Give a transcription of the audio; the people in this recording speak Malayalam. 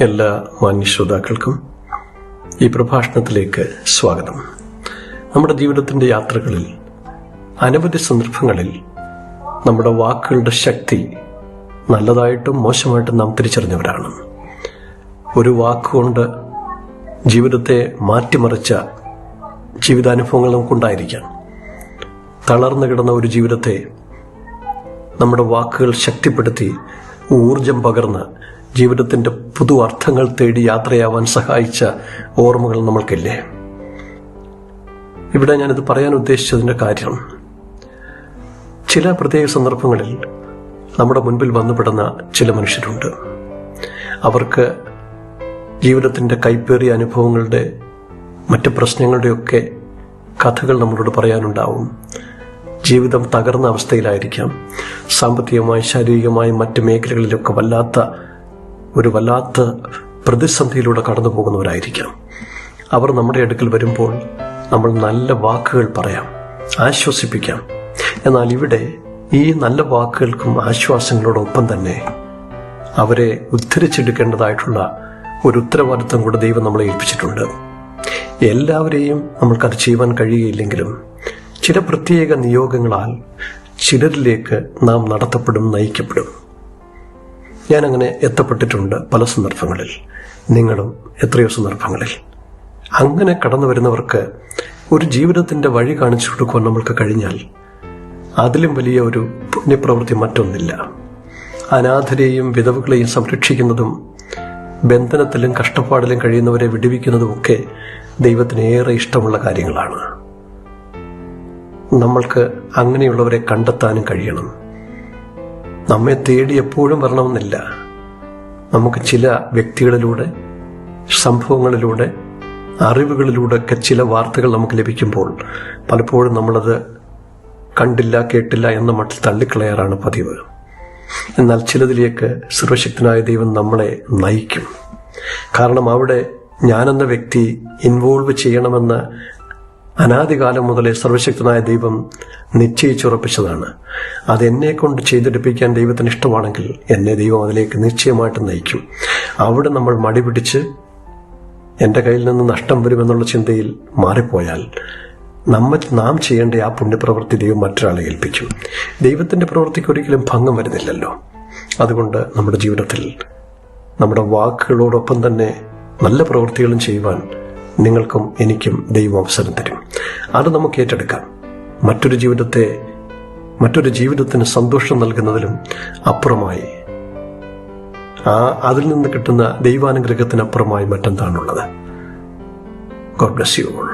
എല്ലാ മാന്യ ശ്രോതാക്കൾക്കും ഈ പ്രഭാഷണത്തിലേക്ക് സ്വാഗതം. നമ്മുടെ ജീവിതത്തിന്റെ യാത്രകളിൽ അനവധി സന്ദർഭങ്ങളിൽ നമ്മുടെ വാക്കുകളുടെ ശക്തി നല്ലതായിട്ടും മോശമായിട്ടും നാം തിരിച്ചറിഞ്ഞവരാണ്. ഒരു വാക്കുകൊണ്ട് ജീവിതത്തെ മാറ്റിമറിച്ച ജീവിതാനുഭവങ്ങൾ നമുക്കുണ്ടായിരിക്കാം. തളർന്നു കിടന്ന ഒരു ജീവിതത്തെ നമ്മുടെ വാക്കുകൾ ശക്തിപ്പെടുത്തി ഊർജം പകർന്ന് ജീവിതത്തിന്റെ പുതു അർത്ഥങ്ങൾ തേടി യാത്രയാവാൻ സഹായിച്ച ഓർമ്മകൾ നമ്മൾക്കില്ലേ? ഇവിടെ ഞാനിത് പറയാൻ ഉദ്ദേശിച്ചതിന്റെ കാര്യം. ചില പ്രത്യേക സന്ദർഭങ്ങളിൽ നമ്മുടെ മുൻപിൽ വന്നുപെടുന്ന ചില മനുഷ്യരുണ്ട്. അവർക്ക് ജീവിതത്തിന്റെ കൈപ്പേറിയ അനുഭവങ്ങളുടെ മറ്റ് പ്രശ്നങ്ങളുടെയൊക്കെ കഥകൾ നമ്മളോട് പറയാനുണ്ടാവും. ജീവിതം തകർന്ന അവസ്ഥയിലായിരിക്കാം. സാമ്പത്തികമായി ശാരീരികമായി മറ്റ് മേഖലകളിലൊക്കെ വല്ലാത്ത ഒരു വല്ലാത്ത പ്രതിസന്ധിയിലൂടെ കടന്നു പോകുന്നവരായിരിക്കാം അവർ നമ്മുടെ അടുക്കൽ വരുമ്പോൾ നമ്മൾ നല്ല വാക്കുകൾ പറയാം ആശ്വസിപ്പിക്കാം. എന്നാൽ ഇവിടെ ഈ നല്ല വാക്കുകൾക്കും ആശ്വാസങ്ങളോടൊപ്പം തന്നെ അവരെ ഉദ്ധരിച്ചെടുക്കേണ്ടതായിട്ടുള്ള ഒരു ഉത്തരവാദിത്വം കൂടെ ദൈവം നമ്മളെ ഏൽപ്പിച്ചിട്ടുണ്ട്. എല്ലാവരെയും നമ്മൾക്കത് ചെയ്യുവാൻ കഴിയുകയില്ലെങ്കിലും ചില പ്രത്യേക നിയോഗങ്ങളാൽ ചിലരിലേക്ക് നാം നടത്തപ്പെടും നയിക്കപ്പെടും. ഞാൻ അങ്ങനെ എത്തപ്പെട്ടിട്ടുണ്ട് പല സന്ദർഭങ്ങളിൽ. നിങ്ങളും എത്രയോ സന്ദർഭങ്ങളിൽ. അങ്ങനെ കടന്നു വരുന്നവർക്ക് ഒരു ജീവിതത്തിന്റെ വഴി കാണിച്ചു കൊടുക്കുവാൻ നമ്മൾക്ക് കഴിഞ്ഞാൽ അതിലും വലിയ ഒരു പുണ്യപ്രവൃത്തി മറ്റൊന്നില്ല. അനാഥരെയും വിധവുകളെയും സംരക്ഷിക്കുന്നതും ബന്ധനത്തിലും കഷ്ടപ്പാടിലും കഴിയുന്നവരെ വിടുവിക്കുന്നതുമൊക്കെ ദൈവത്തിന് ഏറെ ഇഷ്ടമുള്ള കാര്യങ്ങളാണ്. നമ്മൾക്ക് അങ്ങനെയുള്ളവരെ കണ്ടെത്താനും കഴിയണം. നമ്മെ തേടി എപ്പോഴും വരണമെന്നില്ല. നമുക്ക് ചില വ്യക്തികളിലൂടെ സംഭവങ്ങളിലൂടെ അറിവുകളിലൂടെ ഒക്കെ ചില വാർത്തകൾ നമുക്ക് ലഭിക്കുമ്പോൾ പലപ്പോഴും നമ്മളത് കണ്ടില്ല കേട്ടില്ല എന്ന മട്ടിൽ തള്ളിക്കളയാറാണ് പതിവ്. എന്നാൽ ചിലതിലേക്ക് സർവശക്തനായ ദൈവം നമ്മളെ നയിക്കും. കാരണം അവിടെ ഞാനെന്ന വ്യക്തി ഇൻവോൾവ് ചെയ്യണമെന്ന് അനാദികാലം മുതലേ സർവശക്തനായ ദൈവം നിശ്ചയിച്ചുറപ്പിച്ചതാണ്. അത് എന്നെ കൊണ്ട് ചെയ്തെടുപ്പിക്കാൻ ദൈവത്തിന് ഇഷ്ടമാണെങ്കിൽ എന്നെ ദൈവം അതിലേക്ക് നിശ്ചയമായിട്ട് നയിക്കും. അവിടെ നമ്മൾ മടി പിടിച്ച് എന്റെ കയ്യിൽ നിന്ന് നഷ്ടം വരുമെന്നുള്ള ചിന്തയിൽ മാറിപ്പോയാൽ നമ്മൾ നാം ചെയ്യേണ്ട ആ പുണ്യപ്രവൃത്തി ദൈവം മറ്റൊരാളെ ഏൽപ്പിക്കും. ദൈവത്തിന്റെ പ്രവൃത്തിക്ക് ഒരിക്കലും ഭംഗം വരുന്നില്ലല്ലോ. അതുകൊണ്ട് നമ്മുടെ ജീവിതത്തിൽ നമ്മുടെ വാക്കുകളോടൊപ്പം തന്നെ നല്ല പ്രവൃത്തികളും ചെയ്യുവാൻ നിങ്ങൾക്കും എനിക്കും ദൈവം അവസരം തരും. അത് നമുക്ക് ഏറ്റെടുക്കാം. മറ്റൊരു ജീവിതത്തെ മറ്റൊരു ജീവിതത്തിന് സന്തോഷം നൽകുന്നതിലും അപ്പുറമായി. ആ അതിൽ നിന്ന് കിട്ടുന്ന ദൈവാനുഗ്രഹത്തിനപ്പുറമായി മറ്റെന്താണുള്ളത്? God bless you all